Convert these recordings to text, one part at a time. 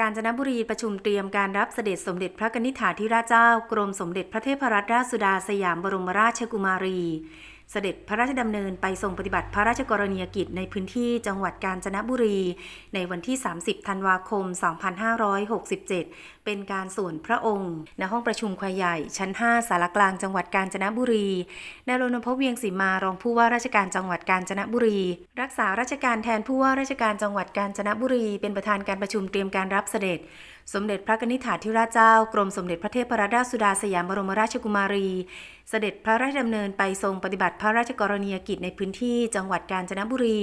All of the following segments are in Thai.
การจนบุรีประชุมเตรียมการรับเสด็จสมเด็จพระกนิษฐาธิราชเจ้า กรมสมเด็จพระเทพรัตนราชสุดาสยามบรมราชกุมารี เสด็จพระราชดำเนินไปทรงปฏิบัติพระราชกรณียกิจในพื้นที่จังหวัดกาญจนบุรี ในวันที่ 30 ธันวาคม 2567 เป็นการส่วนพระองค์ ณห้องประชุมควายใหญ่ ชั้น 5 สารกลางจังหวัดกาญจนบุรีนายรณพเวียงศรีมารองผู้ว่าราชการจังหวัดกาญจนบุรี รักษาราชการแทนผู้ว่าราชการจังหวัดกาญจนบุรี เป็นประธานการประชุมเตรียมการรับเสด็จ สมเด็จพระนิษฐาธิราชเจ้า กรมสมเด็จพระเทพรัตนราชสุดาสยามบรมราชกุมารี เสด็จพระราชดำเนินไปทรงปฏิบัติพระราชกรณียกิจในพื้นที่จังหวัดกาญจนบุรี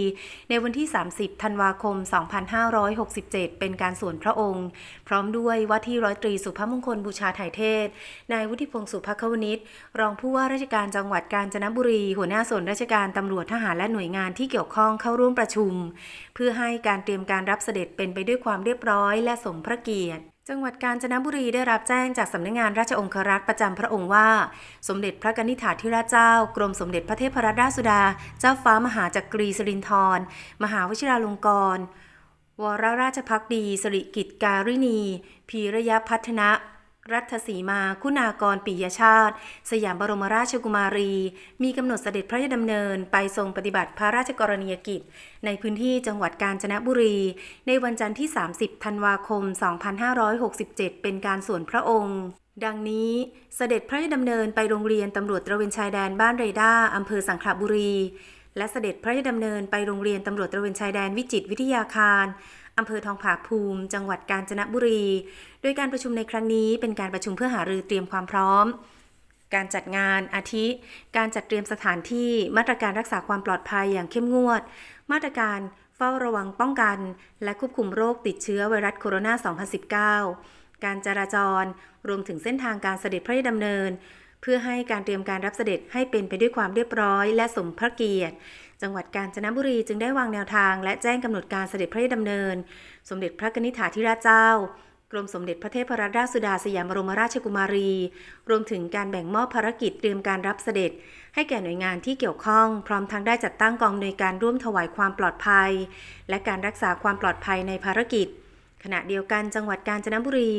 ในวันที่ 30 ธันวาคม 2567 เป็นการส่วนพระองค์ พร้อมด้วยว่าที่ร้อยตรีสุภมงคลบูชาไถ่เทศ นายวุฒิพงศ์สุภควนิชรองผู้ว่าราชการจังหวัดกาญจนบุรี หัวหน้าส่วนราชการตำรวจทหารและหน่วยงานที่เกี่ยวข้องเข้าร่วมประชุม เพื่อให้การเตรียมการรับเสด็จเป็นไปด้วยความเรียบร้อยและสมพระเกียรติ จังหวัดกาญจนบุรีได้รับแจ้งจากสำนักงานราชองครักษ์ประจำพระองค์ว่า สมเด็จพระกนิษฐาธิราชเจ้ากรมสมเด็จพระเทพรัตนราชสุดา เจ้าฟ้ามหาจักรีสิรินธรมหาวชิราลงกรณวรราชพักดี สริกิจการินีพีระยะพัฒนะ รัฐสีมา คุณากรปิยชาติ สยามบรมราชกุมารี มีกำหนดเสด็จพระราชดำเนินไปทรงปฏิบัติพระราชกรณียกิจ ในพื้นที่จังหวัดกาญจนบุรี ในวันจันทร์ที่ 30 ธันวาคม 2567 เป็นการส่วนพระองค์ดังนี้เสด็จพระราชดำเนินไปโรงเรียนตำรวจตระเวนชายแดนบ้านเรด้าอำเภอสังขละบุรี และเสด็จพระราชดำเนินไปโรงเรียนตำรวจตระเวนชายแดนวิจิตวิทยาคาร อำเภอทองผาภูมิ จังหวัดกาญจนบุรี โดยการประชุมในครั้งนี้เป็นการประชุมเพื่อหารือเตรียมความพร้อม การจัดงานอาทิ การจัดเตรียมสถานที่มาตรการรักษาความปลอดภัยอย่างเข้มงวด มาตรการเฝ้าระวังป้องกัน และควบคุมโรคติดเชื้อไวรัสโคโรนา 2019 การจราจร รวมถึงเส้นทางการเสด็จพระราชดำเนิน เพื่อให้การเตรียมการรับเสด็จให้เป็นไปด้วยความเรียบร้อย และสมพระเกียรติ จังหวัดกาญจนบุรีจึงได้วางแนวทาง และแจ้งกำหนดการเสด็จพระราชดำเนิน สมเด็จพระกนิษฐาธิราชเจ้ากรมสมเด็จพระเทพรัตนราชสุดาสยามบรมราชกุมารี รวมถึงการแบ่งมอบภารกิจเตรียมการรับเสด็จ ให้แก่หน่วยงานที่เกี่ยวข้อง พร้อมทั้งได้จัดตั้งกองในวยการร่วมถวายความปลอดภัย และการรักษาความปลอดภัยในภารกิจ ขณะเดียวกันจังหวัดกาญจนบุรี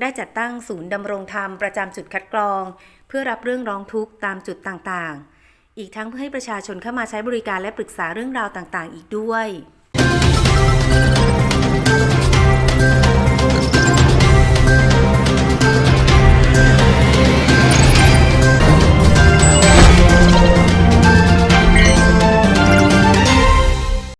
ได้จัดตั้งศูนย์ดำรงธรรมประจำจุดคัดกรอง เพื่อรับเรื่องร้องทุกข์ตามจุดต่างๆ อีกทั้งเพื่อให้ประชาชนเข้ามาใช้บริการและปรึกษาเรื่องราวต่างๆ อีกด้วย